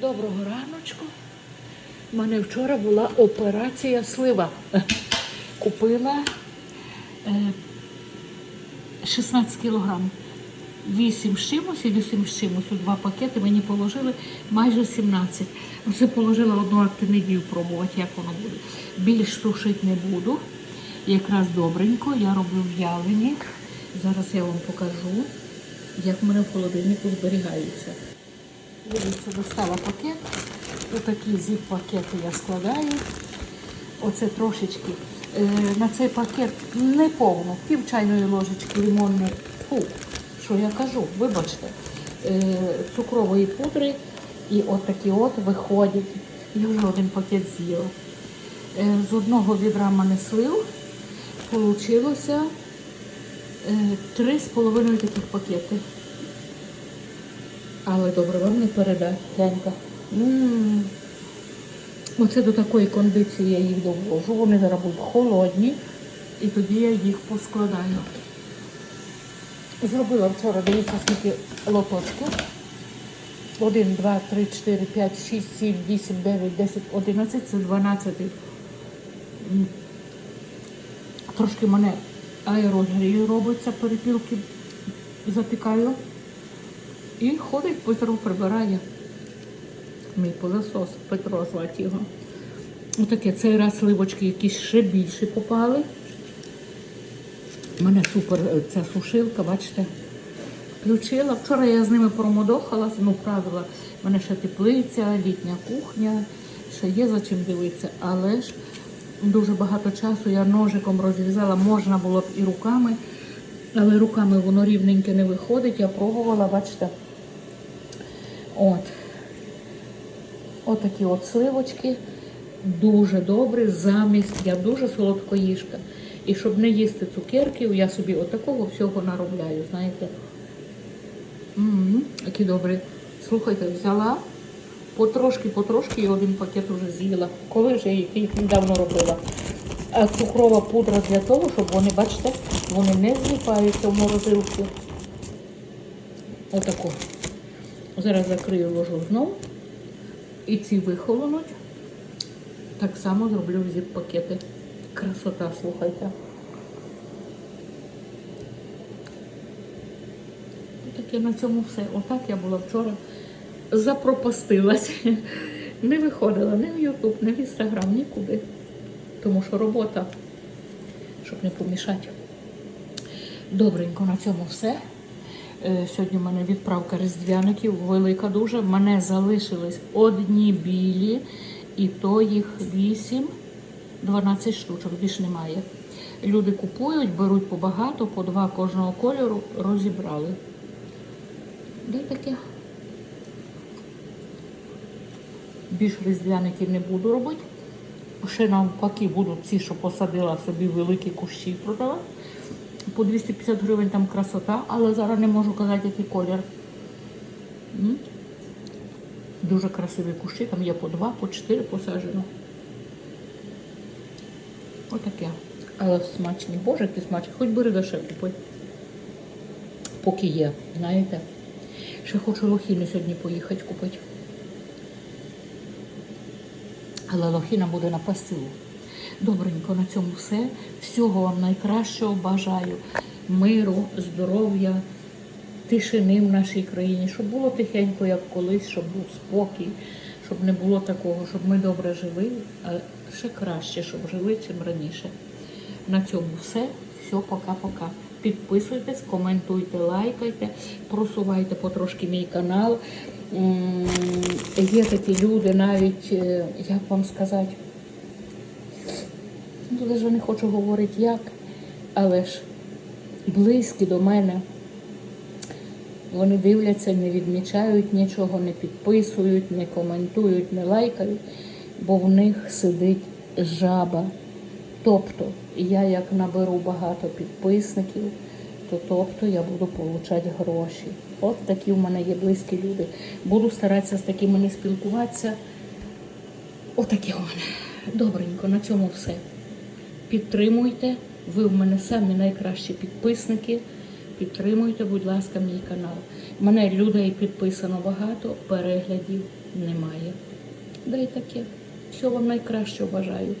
Доброго раночку. У мене вчора була операція слива. Купила е, 16 кілограм. 8 з чимось і 8 з чимось. Два пакети мені положили майже 17. Вже положила одну актинидію пробувати, як воно буде. Більш сушити не буду. Якраз добренько. Я роблю в'ялені. Зараз я вам покажу, як в мене в холодильнику зберігаються. Дивіться, достала пакет. Отакі зіп-пакети я складаю. Оце трошечки. Е, на цей пакет не повну, пів чайної ложечки лимонної. Фу, що я кажу, вибачте, е, цукрової пудри і от от виходять. Я вже один пакет з'їла. Е, з одного відра мене слив з половиною таких пакети. Але добре, вам не передать, Янька. М. Оце до такої кондиції я їх довожу. Вони зараз будуть холодні, і тоді я їх поскладаю. Зробила вчора, дивіться, скільки лоточків. 1, 2, 3, 4, 5, 6, 7, 8, 9, 10, 11, це 12. М. Трошки мене аерозгрію робиться, перепілки запікаю. І ходить Петро прибирає. Мій пилосос, Петро звати його. Отаке, цей раз сливочки якісь ще більше попали. У мене супер е, ця сушилка, бачите, включила. Вчора я з ними промодохалась, ну, правила, в мене ще теплиця, літня кухня, ще є за чим дивитися, але ж дуже багато часу я ножиком розрізала, можна було б і руками, але руками воно рівненьке не виходить. Я пробувала, бачите. От. Отакі от сливочки. Дуже добре, замість, я дуже солодкоїжка. І щоб не їсти цукерків, я собі отакого всього наробляю, знаєте. Які добрі. Слухайте, взяла потрошки, потрошки і один пакет вже з'їла. Коли вже їх недавно робила. А цукрова пудра для того, щоб вони, бачите, вони не зліпаються в морозилку. Отаку. Зараз закрию ложу знову. І ці вихолонуть. Так само зроблю в зіп-пакети. Красота, слухайте. Таке на цьому все. Отак я була вчора запропастилась. Не виходила ні в Ютуб, ні в Інстаграм, нікуди. Тому що робота, щоб не помішати. Добренько, на цьому все. Е, Сьогодні в мене відправка різдвяників, велика дуже. В мене залишились одні білі, і то їх 8-12 штучок, більш немає. Люди купують, беруть побагато, по два кожного кольору, розібрали. Де таке? Більш різдвяників не буду робити. Ще навпаки будуть ці, що посадила собі великі кущі продавати. По 250 гривень там красота, але зараз не можу казати, який колір. Дуже красиві кущі, там є по два, по чотири посаджено. Отаке. Але смачні. Боже, які смачні. Хоч бери дешев купи. Поки є, знаєте. Ще хочу лохіни сьогодні поїхати купити. Але лохіна буде на пастилу. Добренько, на цьому все. Всього вам найкращого бажаю. Миру, здоров'я, тишини в нашій країні, щоб було тихенько, як колись, щоб був спокій, щоб не було такого, щоб ми добре жили, а ще краще, щоб жили чим раніше. На цьому все. Все, пока-пока. Підписуйтесь, коментуйте, лайкайте, просувайте потрошки мій канал. Є такі люди, навіть, е, як вам сказати, Ну, навіть не хочу говорити як, але ж близькі до мене. Вони дивляться, не відмічають нічого, не підписують, не коментують, не лайкають, бо в них сидить жаба. Тобто, я як наберу багато підписників, то тобто я буду отримати гроші. От такі в мене є близькі люди. Буду старатися з такими не спілкуватися. Отакі вони. Добренько, на цьому все. Підтримуйте. Ви в мене самі найкращі підписники. Підтримуйте, будь ласка, мій канал. Мене людей підписано багато, переглядів немає. Да й таке. Всього вам найкращого бажаю.